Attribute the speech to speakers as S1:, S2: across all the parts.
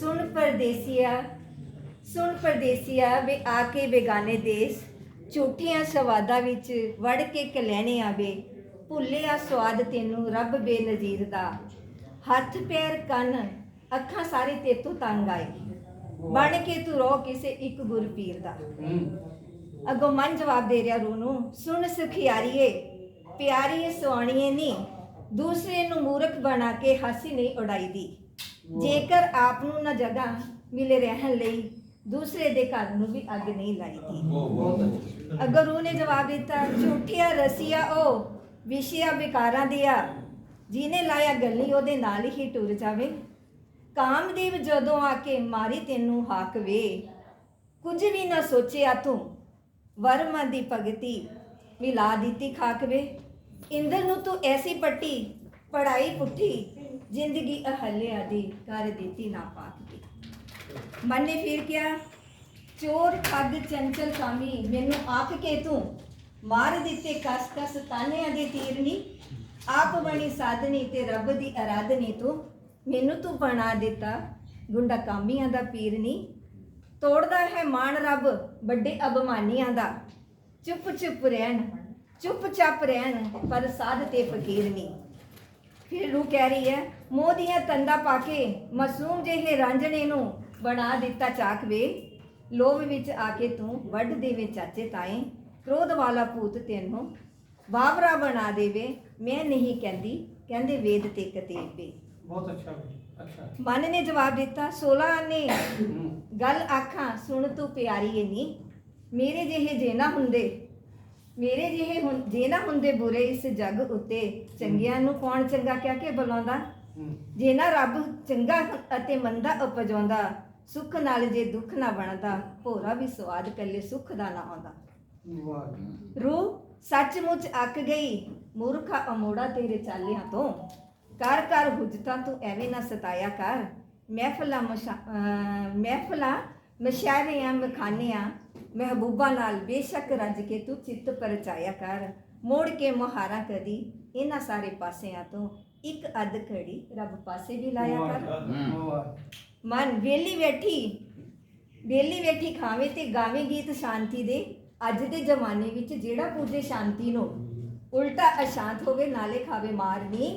S1: ਸੁਣ ਪਰਦੇਸੀਆ ਸੁਣ ਪਰਦੇਸੀਆ ਵੇ ਆ ਕੇ ਬੇਗਾਨੇ ਦੇਸ, ਝੂਠੀਆਂ ਸਵਾਦਾਂ ਵਿੱਚ ਵੜ ਕੇ ਕਲੈਣੇ ਆਵੇ, ਭੁੱਲਿਆ ਸਵਾਦ ਤੈਨੂੰ ਰੱਬ ਬੇਨਜ਼ੀਰ ਦਾ। ਹੱਥ ਪੈਰ ਕੰਨ, ਅੱਖਾਂ ਸਾਰੇ ਤੇਤੋਂ ਤੰਗ ਆਏ। ਬਣ ਕੇ ਤੂੰ ਰੋ ਕਿਸੇ ਇੱਕ ਗੁਰਪੀਰ ਦਾ। ਅੱਗੋਂ ਮਨ ਜਵਾਬ ਦੇ ਰਿਹਾ ਰੂ ਨੂੰ ਸੁਣ ਸੁਖਿਆਰੀਏ, ਪਿਆਰੀਏ ਸੁਆਣੀਏ ਨੀ, ਦੂਸਰੇ ਨੂੰ ਮੂਰਖ ਬਣਾ ਕੇ ਹਾਸੀ ਨਹੀਂ ਉਡਾਈਦੀ। ਜੇਕਰ ਆਪ ਨੂੰ ਨਾ ਜਗ੍ਹਾ ਮਿਲੇ ਰਹਿਣ ਲਈ ਦੂਸਰੇ ਦੇ ਘਰ ਨੂੰ ਵੀ ਅੱਗ ਨਹੀਂ ਲਾਈਦੀ। ਅੱਗੋਂ ਰੂ ਨੇ ਜਵਾਬ ਦਿੱਤਾ ਝੂਠਿਆ ਰਸੀਆ ਉਹ ਵਿਸ਼ਿਆ ਵਿਕਾਰਾਂ ਦਿਆ ਜਿਹਨੇ ਲਾਇਆ ਗੱਲੀ ਉਹਦੇ ਨਾਲ ਹੀ ਟੁਰ ਜਾਵੇ। ਕਾਮਦੇਵ ਜਦੋਂ ਆ ਕੇ ਮਾਰੀ ਤੈਨੂੰ ਹਾਕ ਵੇ। ਕੁਝ ਵੀ ਨਾ ਸੋਚਿਆ ਤੂੰ ਵਰਮਾ ਦੀ ਭਗਤੀ ਮਿਲਾ ਦਿੱਤੀ ਖਾਕ ਵੇ। ਇੰਦਰ ਨੂੰ ਤੂੰ ਐਸੀ ਪੱਟੀ ਪੜਾਈ ਪੁੱਠੀ ਜ਼ਿੰਦਗੀ ਅਹਲਿਆ ਦੀ ਕਰ ਦਿੱਤੀ ਨਾ ਪਾਕ ਦੀ ਮਨ ਨੇ ਫਿਰ ਕਿਹਾ ਚੋਰ, ਠੱਗ, ਚੰਚਲ ਕਾਮੀ, ਮੈਨੂੰ ਆਖ ਕੇ ਤੂੰ ਮਾਰ ਦਿੱਤੇ ਕਸ ਕਸ ਤਾਨਿਆਂ ਦੇ ਤੀਰਨੀ ਆਪ ਬਣੀ ਸਾਧਨੀ ਤੇ ਰੱਬ ਦੀ ਅਰਾਧਨੀ ਤੂੰ ਮੈਨੂੰ ਤੂੰ ਬਣਾ ਦਿੱਤਾ, ਗੁੰਡਾ ਕਾਮੀਆਂ ਦਾ ਪੀਰਨੀ ਤੋੜਦਾ ਹੈ ਮਾਣ ਰੱਬ, ਵੱਡੇ ਅਭਮਾਨੀਆਂ ਦਾ। ਚੁੱਪ ਚੁੱਪ ਰਹਿਣ ਚੁੱਪ ਚਾਪ ਰਹਿਣ, ਪਰ ਸਾਧ ਤੇ ਫਕੀਰ ਨਹੀਂ ਫਿਰ ਰੂ ਕਹਿ ਰਹੀ ਹੈ ਮੋਹ ਦੀਆਂ ਤੰਦਾ ਪਾ ਕੇ ਮਾਸੂਮ ਜਿਹੇ ਰਾਂਝਣੇ ਨੂੰ ਬਣਾ ਦਿੱਤਾ ਚਾਕ ਵੇ। ਲੋਭ ਵਿੱਚ ਆ ਕੇ ਤੂੰ ਵੱਢ ਦੇਵੇ ਚਾਚੇ ਤਾਏ ਕ੍ਰੋਧ ਵਾਲਾ ਭੂਤ ਤੈਨੂੰ ਬਾਬਰਾ ਬਣਾ ਦੇਵੇ। ਮੈਂ ਨਹੀਂ ਕਹਿੰਦੀ ਕਹਿੰਦੇ ਵੇਦ ਤੇ ਕਤੇਬੇ।
S2: ਬਹੁਤ ਅੱਛਾ ਅੱਛਾ।
S1: ਮਨ ਨੇ ਜਵਾਬ ਦਿੱਤਾ 16 ਨੇ ਗੱਲ ਆਖਾਂ ਸੁਣ ਤੂੰ ਪਿਆਰੀ ਏ ਨੀ। ਮੇਰੇ ਜਿਹੇ ਜੇ ਨਾ ਹੁੰਦੇ ਮੇਰੇ ਜਿਹੇ ਹੁੰ- ਜੇ ਨਾ ਹੁੰਦੇ ਬੁਰੇ ਇਸ ਜੱਗ ਉੱਤੇ ਚੰਗਿਆਂ ਨੂੰ ਕੌਣ ਚੰਗਾ ਕਹਿ ਕੇ ਬੁਲਾਉਂਦਾ? ਜੇ ਨਾ ਰੱਬ ਚੰਗਾ ਅਤੇ ਮੰਦਾ ਉਪਜਾਉਂਦਾ ਸੁੱਖ ਨਾਲ ਜੇ ਦੁੱਖ ਨਾ ਬਣਦਾ ਭੋਰਾ ਵੀ ਸਵਾਦ ਕੱਲੇ ਸੁੱਖ ਦਾ ਨਾ ਆਉਂਦਾ।
S2: ਵਾਹ
S1: ਰੂ ਸੱਚਮੁੱਚ ਅੱਕ ਗਈ ਮੂਰਖਾ ਅਮੋੜਾ ਤੇਰੇ ਚਾਲਿਆਂ ਤੋਂ। ਕਰ ਕਰ ਹੁਜਤਾ ਤੂੰ ਐਵੇਂ ਨਾ ਸਤਾਇਆ ਕਰ। ਮਹਿਫਲਾਂ ਮਸ਼ਾ ਮਹਿਫਲਾਂ ਮਸ਼ਾਇਰਿਆਂ ਮਖਾਨਿਆਂ ਮਹਿਬੂਬਾ ਨਾਲ ਬੇਸ਼ੱਕ ਰੱਜ ਕੇ ਤੂੰ ਚਿੱਤ ਪਰਚਾਇਆ ਕਰ। ਮੋੜ ਕੇ ਮੁਹਾਰਾ ਕਦੀ ਇਹਨਾਂ ਸਾਰੇ ਪਾਸਿਆਂ ਤੋਂ। ਇੱਕ ਅੱਧ ਘੜੀ ਰੱਬ ਪਾਸੇ ਵੀ ਲਾਇਆ ਕਰ। ਮਨ ਵੇਲੀ ਬੈਠੀ ਵੇਲੀ ਬੈਠੀ ਖਾਵੇ ਤੇ ਗਾਵੇ ਗੀਤ ਸ਼ਾਂਤੀ ਦੇ। ਅੱਜ ਦੇ ਜ਼ਮਾਨੇ ਵਿੱਚ ਜਿਹੜਾ ਪੂਜੇ ਸ਼ਾਂਤੀ ਨੂੰ ਉਲਟਾ ਅਸ਼ਾਂਤ ਹੋਵੇ ਨਾਲੇ ਖਾਵੇ ਮਾਰਨੀ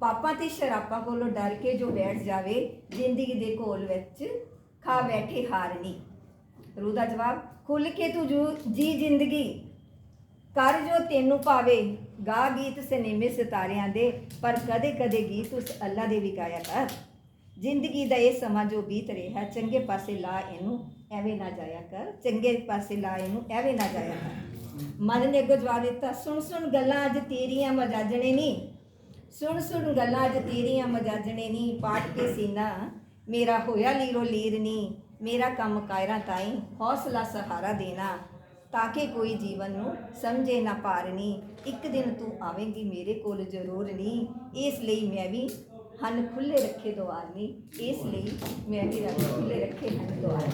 S1: ਪਾਪਾਂ ਤੇ ਸ਼ਰਾਪਾਂ ਕੋਲੋਂ ਡਰ ਕੇ ਜੋ ਬੈਠ ਜਾਵੇ ਜ਼ਿੰਦਗੀ ਦੇ ਕੋਲ ਵਿੱਚ ਖਾ ਬੈਠੇ ਹਾਰਨੀ ਰੂ ਦਾ ਜਵਾਬ, ਖੁੱਲ ਕੇ ਤੂੰ ਜੂ, ਜੀ ਜ਼ਿੰਦਗੀ। ਕਰ ਜੋ ਤੈਨੂੰ ਭਾਵੇ, ਗਾ ਗੀਤ ਸਿਨੇਮੇ ਸਿਤਾਰਿਆਂ ਦੇ, ਪਰ ਕਦੇ ਕਦੇ ਗੀਤ ਉਸ ਅੱਲਾ ਦੇ ਵੀ ਗਾਇਆ ਕਰ। ਜ਼ਿੰਦਗੀ ਦਾ ਇਹ ਸਮਾਂ ਜੋ ਬੀਤ ਰਿਹਾ, ਚੰਗੇ ਪਾਸੇ ਲਾ ਇਹਨੂੰ, ਐਵੇਂ ਨਾ ਜਾਇਆ ਕਰ। ਚੰਗੇ ਪਾਸੇ ਲਾ ਇਹਨੂੰ, ਐਵੇਂ ਨਾ ਜਾਇਆ ਕਰ। ਮਨ ਨੇ ਅੱਗੋਂ ਜਵਾਬ ਦਿੱਤਾ, ਸੁਣ ਸੁਣ ਗੱਲਾਂ ਅੱਜ ਤੇਰੀਆਂ ਮਜਾਜਣੇ ਨਹੀਂ ਸੁਣ ਸੁਣ ਗੱਲਾਂ ਅੱਜ ਤੇਰੀਆਂ ਮਜਾਜਣੇ ਨਹੀਂ ਪਾਟ ਕੇ ਸੀਨਾ, ਮੇਰਾ ਹੋਇਆ ਲੀਰੋ ਲੀਰ ਨਹੀਂ ਮੇਰਾ ਕੰਮ ਕਾਇਰਾਂ ਤਾਈ ਹੌਸਲਾ ਸਹਾਰਾ ਦੇਣਾ, ਤਾਂ ਕਿ ਕੋਈ ਜੀਵਨ ਨੂੰ ਸਮਝੇ ਨਾ ਪਾਰਨੀ। ਇੱਕ ਦਿਨ ਤੂੰ ਆਵੇਂਗੀ ਮੇਰੇ ਕੋਲ ਜ਼ਰੂਰ ਨਹੀਂ, ਇਸ ਲਈ ਮੈਂ ਵੀ ਹਨ ਖੁੱਲੇ ਰੱਖੇ ਦੁਆਰਨੀ, ਇਸ ਲਈ ਮੈਂ ਵੀ ਰੱਬ ਖੁੱਲੇ ਰੱਖੇ ਹਨ ਦੁਆਰ